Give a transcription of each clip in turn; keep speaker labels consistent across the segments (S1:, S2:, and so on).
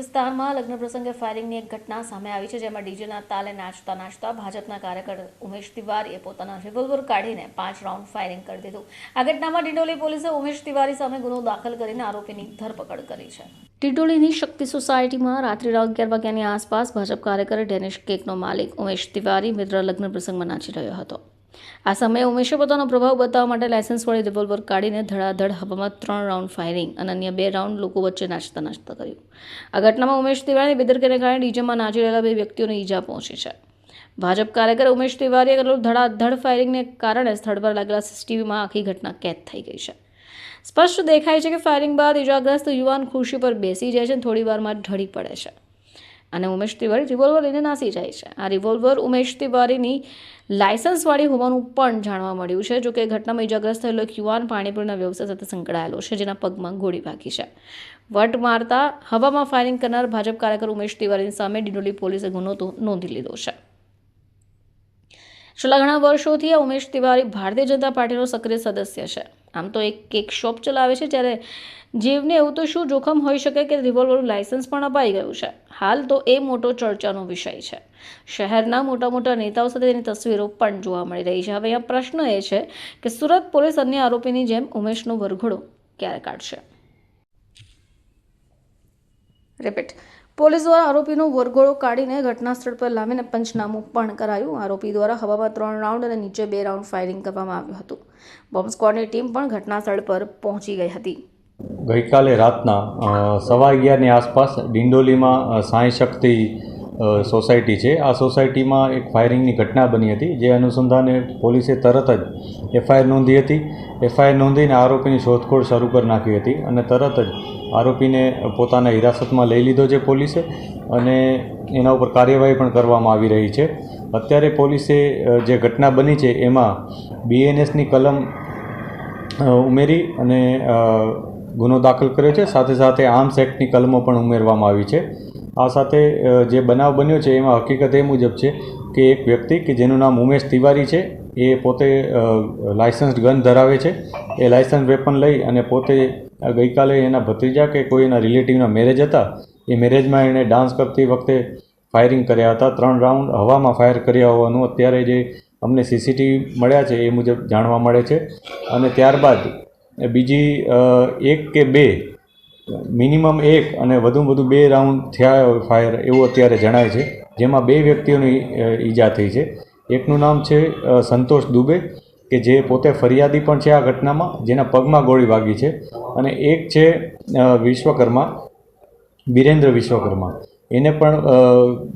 S1: વિસ્તારમાં લગ્ન પ્રસંગે ફાયરિંગની એક ઘટના સામે આવી છે, જેમાં ડીજેના તાલે નાચતા નાચતા ભાજપના કાર્યકર ઉમેશ તિવારીએ પોતાના રિવોલ્વર કાઢીને પાંચ રાઉન્ડ ફાયરિંગ કરી દીધું. આ ઘટનામાં ડિંડોલી પોલીસે ઉમેશ તિવારી સામે ગુનો દાખલ કરીને આરોપીની ધરપકડ કરી છે. ડિંડોલીની શક્તિ સોસાયટીમાં રાત્રિ અગિયાર વાગ્યાની આસપાસ ભાજપ કાર્યકર ડેનિશ કેકનો માલિક ઉમેશ તિવારી મિત્ર લગ્ન પ્રસંગમાં નાચી રહ્યો હતો. આ સમયે ઉમેશે પોતાનો પ્રભાવ બતાવવા માટે લાયસન્સવાળી રિવોલ્વર કાઢીને ધડાધડ હવામાં ત્રણ રાઉન્ડ ફાયરિંગ અને અન્ય બે રાઉન્ડ લોકો વચ્ચે નાચતા નાચતા કર્યું. આ ઘટનામાં ઉમેશ તિવારીની બેદરકારીને કારણે ડીજેમાં નાચી રહેલા બે વ્યક્તિઓને ઈજા પહોંચી છે. ભાજપ કાર્યકર ઉમેશ તિવારીએ કરેલું ધડાધડ ફાયરિંગને કારણે સ્થળ પર લાગેલા સીસીટીવીમાં આખી ઘટના કેદ થઈ ગઈ છે. સ્પષ્ટ દેખાય છે કે ફાયરિંગ બાદ ઇજાગ્રસ્ત યુવાન ખુરશી પર બેસી જાય છે અને થોડી વારમાં ઢળી પડે છે. અને ઉમેશ તિવારી રિવોલ્વર લઈને નાસી જાય છે. આ રિવોલ્વર ઉમેશ તિવારીની લાયસન્સવાળી હોવાનું પણ જાણવા મળ્યું છે, જોકે ઘટનામાં ઇજાગ્રસ્ત થયેલો એક યુવાન પાણીપુરીના વ્યવસાય સાથે સંકળાયેલો છે, જેના પગમાં ગોળી વાગી છે. વટ મારતા હવામાં ફાયરિંગ કરનાર ભાજપ કાર્યકર ઉમેશ તિવારીની સામે ડિંડોલી પોલીસે ગુનો નોંધી લીધો છે. છેલ્લા ઘણા વર્ષોથી આ ઉમેશ તિવારી ભારતીય જનતા પાર્ટીનો સક્રિય સદસ્ય છે. આમ તો એક કેક શોપ ચલાવે છે જ્યારે જીવને એવું તો શું જોખમ હોઈ શકે કે રિવોલ્વરનું લાયસન્સ પણ અપાઈ ગયું છે? હાલ તો એ મોટો ચર્ચાનો વિષય છે. શહેરના મોટા મોટા નેતાઓ સાથે તેની તસવીરો પણ જોવા મળી રહી છે. હવે અહીંયા પ્રશ્ન એ છે કે સુરત પોલીસ અન્ય આરોપીની જેમ ઉમેશનો વરઘોડો ક્યારે કાઢશે? રિપીટ. પોલીસ દ્વારા આરોપીનો વરઘોડો કાઢીને ઘટના સ્થળ પર લાવીને પંચનામું પણ કરાયું. આરોપી દ્વારા હવામાં ત્રણ રાઉન્ડ અને નીચે બે રાઉન્ડ ફાયરિંગ કરવામાં આવ્યું હતું. બોમ્બ સ્ક્વોડની ટીમ પણ ઘટના સ્થળ પર પહોંચી ગઈ હતી.
S2: ગઈકાલે રાતના સવા અગિયારની આસપાસ ડિંડોલીમાં સાંઈ શક્તિ સોસાયટી છે. આ સોસાયટીમાં એક ફાયરિંગની ઘટના બની હતી, જે અનુસંધાને પોલીસે તરત જ એફઆઈઆર નોંધી હતી. એફઆઈઆર નોંધીને આરોપીની શોધખોળ શરૂ કરી નાખી હતી અને તરત જ આરોપીને પોતાના હિરાસતમાં લઈ લીધો છે પોલીસે અને એના ઉપર કાર્યવાહી પણ કરવામાં આવી રહી છે. અત્યારે પોલીસે જે ઘટના બની છે એમાં બીએનએસની કલમ ઉમેરી અને ગુનો દાખલ કર્યો છે. સાથે સાથે આર્મ્સ એક્ટની કલમો પણ ઉમેરવામાં આવી છે. આ સાથે જે બનાવ બન્યો છે, એમાં હકીકત એ મુજબ છે કે એક વ્યક્તિ કે જેનું નામ ઉમેશ તિવારી છે, એ પોતે લાયસન્સ્ડ ગન ધરાવે છે. એ લાયસન્સ વેપન લઈ અને પોતે ગઈકાલે એના ભત્રીજા કે કોઈ એના રિલેટિવના મેરેજ હતા, એ મેરેજમાં એણે ડાન્સ કરતી વખતે ફાયરિંગ કર્યા હતા. ત્રણ રાઉન્ડ હવામાં ફાયર કર્યા હોવાનું અત્યારે જે અમને સીસીટીવી મળ્યા છે, એ મુજબ જાણવા મળે છે. અને ત્યારબાદ, બીજી એક કે બે મિનિમમ એક અને વધુમાં વધુ બે રાઉન્ડ થયા ફાયર એવું અત્યારે જણાય છે. જેમાં બે વ્યક્તિઓની ઈજા થઈ છે. એકનું નામ છે સંતોષ દુબે, કે જે પોતે ફરિયાદી પણ છે આ ઘટનામાં, જેના પગમાં ગોળી વાગી છે. અને એક છે વિશ્વકર્મા, બિરેન્દ્ર વિશ્વકર્મા. એને પણ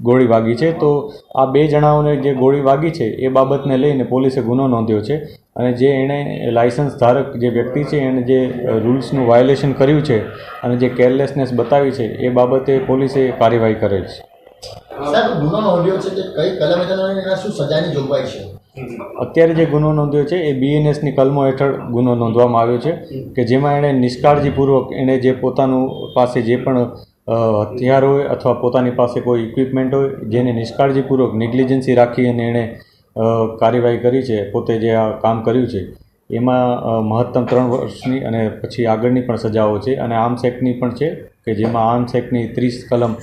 S2: ગોળી વાગી છે. તો આ બે જણાઓને જે ગોળી વાગી છે, એ બાબતને લઈને પોલીસે ગુનો નોંધ્યો છે. અને જે એણે લાયસન્સ ધારક જે વ્યક્તિ છે એણે જે રૂલ્સનું વાયોલેશન કર્યું છે અને જે કેરલેસનેસ બતાવી છે એ બાબતે પોલીસે કાર્યવાહી કરેલ છે. અત્યારે જે ગુનો નોંધ્યો છે એ બીએનએસની કલમો હેઠળ ગુનો નોંધવામાં આવ્યો છે કે જેમાં એણે નિષ્કાળજીપૂર્વક એણે જે પોતાનું પાસે જે પણ હથિયાર હોય અથવા પોતાની પાસે કોઈ ઇક્વિપમેન્ટ હોય જેને નિષ્કાળજીપૂર્વક નેગ્લિજન્સી રાખી અને એણે કાર્યવાહી કરી છે પોતે જે આ કામ કર્યું છે એમાં મહત્તમ ત્રણ વર્ષની અને પછી આગળની પણ સજાઓ છે અને આર્મ્સ એક્ટની પણ છે કે જેમાં આર્મ્સ એક્ટની ત્રીસ કલમ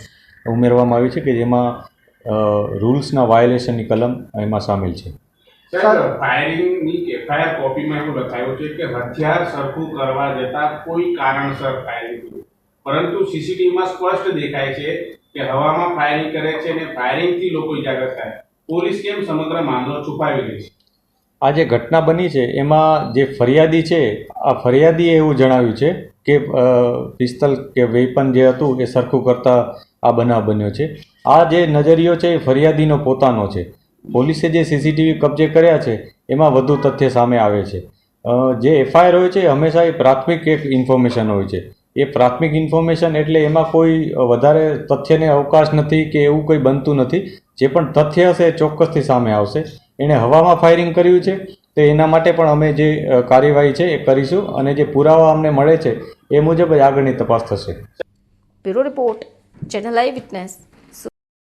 S2: ઉમેરવામાં આવી છે કે જેમાં રૂલ્સના વાયોલેશનની કલમ એમાં સામેલ છે.
S3: સર. ફાયરિંગની એફઆઈઆર કોપીમાં એવું લખાયું છે કે હથિયાર સરખું કરવા જતાં કોઈ કારણસર ફાયરિંગ થયું. પરંતુ સીસીટીવીમાં સ્પષ્ટ દેખાય છે કે હવામાં ફાયરિંગ કરે છે અને ફાયરિંગથી લોકો ઇજાગ્રસ્ત થાય પોલીસ કેમ સમગ્ર મામલો છુપાવી રહી છે?
S2: આ જે ઘટના બની છે, એમાં જે ફરિયાદી છે, આ ફરિયાદીએ એવું જણાવ્યું છે કે પિસ્તલ કે વેપન જે હતું એ સરખું કરતાં આ બનાવ બન્યો છે. આ જે નજરિયો છે એ ફરિયાદીનો પોતાનો છે. પોલીસે જે સીસીટીવી કબજે કર્યા છે, એમાં વધુ તથ્ય સામે આવે છે. જે એફઆઈઆર હોય છે હંમેશા એ પ્રાથમિક એક ઇન્ફોર્મેશન હોય છે. એ પ્રાથમિક ઇન્ફોર્મેશન એટલે એમાં કોઈ વધારે તથ્યને અવકાશ નથી કે એવું કંઈ બનતું નથી. જે પણ તથ્ય હશે એ ચોક્કસથી સામે આવશે. એણે હવામાં ફાયરિંગ કર્યું છે, તો એના માટે પણ અમે જે કાર્યવાહી છે એ કરીશું અને જે પુરાવા અમને મળે છે એ મુજબ જ આગળની તપાસ થશે.
S1: Bureau report, channel eyewitness.